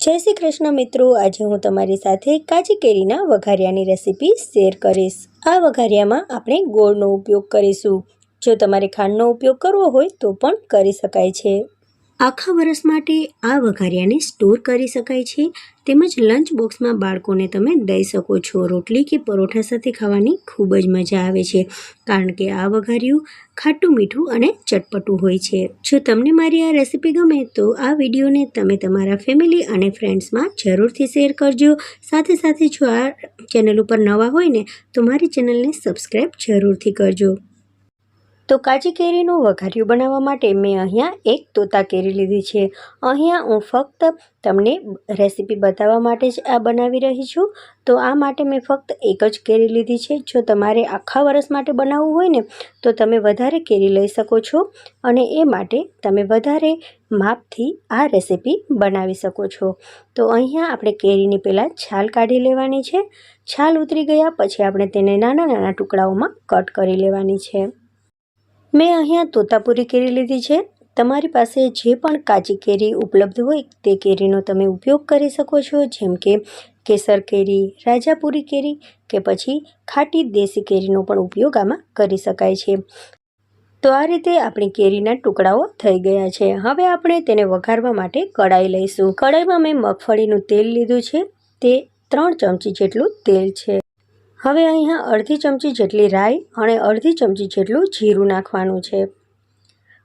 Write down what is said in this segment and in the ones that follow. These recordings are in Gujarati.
જય શ્રી કૃષ્ણ મિત્રો. આજે હું તમારી સાથે કાચી કેરીના વઘારિયાની રેસીપી શેર કરીશ. આ વઘારિયામાં આપણે ગોળનો ઉપયોગ કરીશું. જો તમારે ખાંડનો ઉપયોગ કરવો હોય તો પણ કરી શકાય છે. આખા વર્ષ માટે આ વઘારિયાને સ્ટોર કરી શકાય છે. તેમજ લંચ બોક્સમાં બાળકોને તમે દઈ શકો છો. રોટલી કે પરોઠા સાથે ખાવાની ખૂબ જ મજા આવે છે. કારણ કે આ વઘારિયું ખાટું મીઠું અને ચટપટું હોય છે. જો તમને મારી આ રેસીપી ગમે તો આ વિડીયોને તમે તમારા ફેમિલી અને ફ્રેન્ડ્સમાં જરૂરથી શેર કરજો. સાથે સાથે જો આ ચેનલ ઉપર નવા હોય ને તો મારી ચેનલને સબસ્ક્રાઈબ જરૂરથી કરજો. તો કાચી કેરીનું વઘાર્યું બનાવવા માટે મેં અહીંયા એક તોતા કેરી લીધી છે. અહીંયા હું ફક્ત તમને રેસીપી બતાવવા માટે જ આ બનાવી રહી છું. તો આ માટે મેં ફક્ત એક જ કેરી લીધી છે. જો તમારે આખા વરસ માટે બનાવવું હોય ને, તો તમે વધારે કેરી લઈ શકો છો અને એ માટે તમે વધારે માપથી આ રેસીપી બનાવી શકો છો. તો અહીંયા આપણે કેરીની પહેલાં છાલ કાઢી લેવાની છે. છાલ ઉતરી ગયા પછી આપણે તેને નાના નાના ટુકડાઓમાં કટ કરી લેવાની છે. મેં અહીંયા તોતાપુરી કેરી લીધી છે. તમારી પાસે જે પણ કાચી કેરી ઉપલબ્ધ હોય, તે કેરીનો તમે ઉપયોગ કરી શકો છો, જેમ કે કેસર કેરી, રાજાપુરી કેરી કે પછી ખાટી દેશી કેરીનો પણ ઉપયોગ આમાં કરી શકાય છે. તો આ રીતે આપણી કેરીના ટુકડાઓ થઈ ગયા છે. હવે આપણે તેને વઘારવા માટે કડાઈ લઈશું. કડાઈમાં મેં મગફળીનું તેલ લીધું છે. તે ત્રણ ચમચી જેટલું તેલ છે. હવે અહીંયા અડધી ચમચી જેટલી રાઈ અને અડધી ચમચી જેટલું જીરું નાખવાનું છે.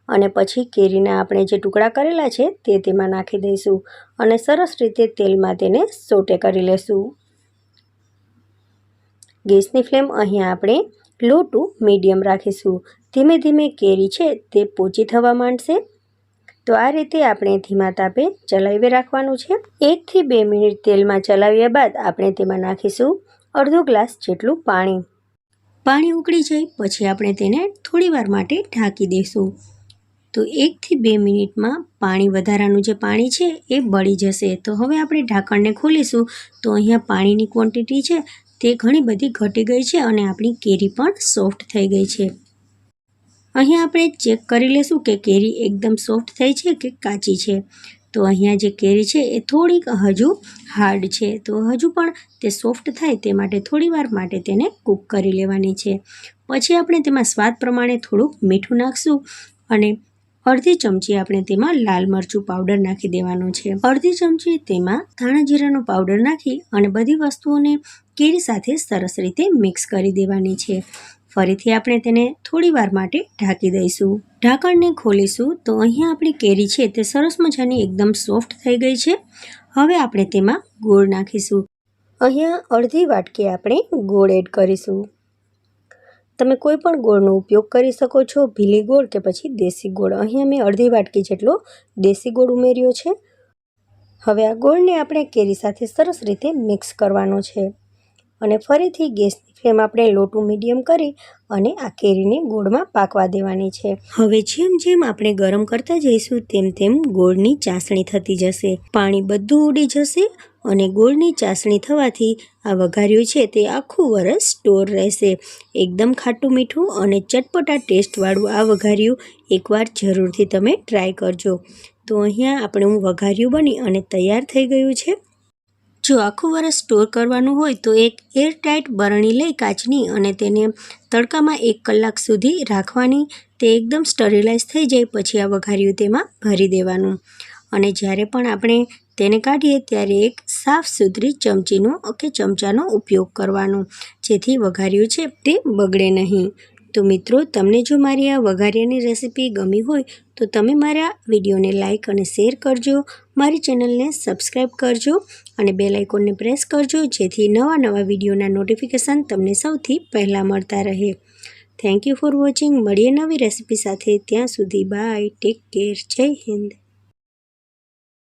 અને પછી કેરીના આપણે જે ટુકડા કરેલા છે તે તેમાં નાખી દઈશું અને સરસ રીતે તેલમાં તેને સોટે કરી લેશું. ગેસની ફ્લેમ અહીંયા આપણે લો ટુ મીડિયમ રાખીશું. ધીમે ધીમે કેરી છે તે પોચી થવા માંડશે. તો આ રીતે આપણે ધીમા તાપે ચલાવી રાખવાનું છે. એકથી બે મિનિટ તેલમાં ચલાવ્યા બાદ આપણે તેમાં નાખીશું. અડધો ગ્લાસ જેટલું પાણી. પાણી ઉકળી જાય પછી આપણે તેને થોડીવાર માટે ઢાંકી દઈશું. તો એકથી બે મિનિટમાં પાણી વધારાનું જે પાણી છે એ બળી જશે. તો હવે આપણે ઢાંકણને ખોલીશું. તો અહીંયા પાણીની ક્વોન્ટિટી છે તે ઘણી બધી ઘટી ગઈ છે અને આપણી કેરી પણ સોફ્ટ થઈ ગઈ છે. અહીંયા આપણે ચેક કરી લઈશું કે કેરી એકદમ સોફ્ટ થઈ છે કે કાચી છે. તો અહીંયા જે કેરી છે એ થોડીક હજુ હાર્ડ છે. તો હજુ પણ તે સોફ્ટ થાય તે માટે થોડીવાર માટે તેને કૂક કરી લેવાની છે. પછી આપણે તેમાં સ્વાદ પ્રમાણે થોડુંક મીઠું નાખશું અને અડધી ચમચી આપણે તેમાં લાલ મરચું પાવડર નાખી દેવાનું છે. અડધી ચમચી તેમાં ધાણા જીરાનો પાવડર નાખી અને બધી વસ્તુઓને કેરી સાથે સરસ રીતે મિક્સ કરી દેવાની છે. ફરીથી આપણે તેને થોડીવાર માટે ઢાંકી દઈશું. ઢાંકણને ખોલીશું તો અહીંયા આપણી કેરી છે તે સરસ મજાની એકદમ સોફ્ટ થઈ ગઈ છે. હવે આપણે તેમાં ગોળ નાખીશું. અહીંયા અડધી વાટકી આપણે ગોળ એડ કરીશું. તમે કોઈ પણ ગોળનો ઉપયોગ કરી શકો છો, ભીલી ગોળ કે પછી દેશી ગોળ. અહીંયા મેં અડધી વાટકી જેટલો દેશી ગોળ ઉમેર્યો છે. હવે આ ગોળને આપણે કેરી સાથે સરસ રીતે મિક્સ કરવાનો છે. અને ફરીથી ગેસની ફ્લેમ આપણે લોટું મીડિયમ કરી અને આ કેરીને ગોળમાં પાકવા દેવાની છે. હવે જેમ જેમ આપણે ગરમ કરતા જઈશું, તેમ તેમ ગોળની ચાસણી થતી જશે. પાણી બધું ઉડી જશે અને ગોળની ચાસણી થવાથી આ વઘાર્યું છે તે આખું વરસ સ્ટોર રહેશે. એકદમ ખાટું મીઠું અને ચટપટા ટેસ્ટવાળું આ વઘાર્યું એકવાર જરૂરથી તમે ટ્રાય કરજો. તો અહીંયા આપણે હું વઘાર્યું બની અને તૈયાર થઈ ગયું છે. જો આખું વરસ સ્ટોર કરવાનું હોય તો એક એરટાઇટ બરણી લઈ કાચની અને તેને તડકામાં એક કલાક સુધી રાખવાની. તે એકદમ સ્ટરીલાઇઝ થઈ જાય પછી આ વઘાર્યું તેમાં ભરી દેવાનું. અને જ્યારે પણ આપણે તેને કાઢીએ ત્યારે એક સાફ સુથરી ચમચીનો કે ચમચાનો ઉપયોગ કરવાનો. જેથી વઘાર્યું છે તે બગડે નહીં. તો મિત્રો, તમને જો મારી આ વઘારિયાની રેસીપી ગમી હોય, તો તમે મારા વિડીયોને લાઇક અને શેર કરજો, મારી ચેનલને સબસ્ક્રાઈબ કરજો અને બે લાઇકોનને પ્રેસ કરજો, જેથી નવા નવા વિડીયોના નોટિફિકેશન તમને સૌથી પહેલાં મળતા રહે. થેન્ક યુ ફોર વોચિંગ મળીએ નવી રેસીપી સાથે. ત્યાં સુધી બાય ટેક કેર જય હિન્દ.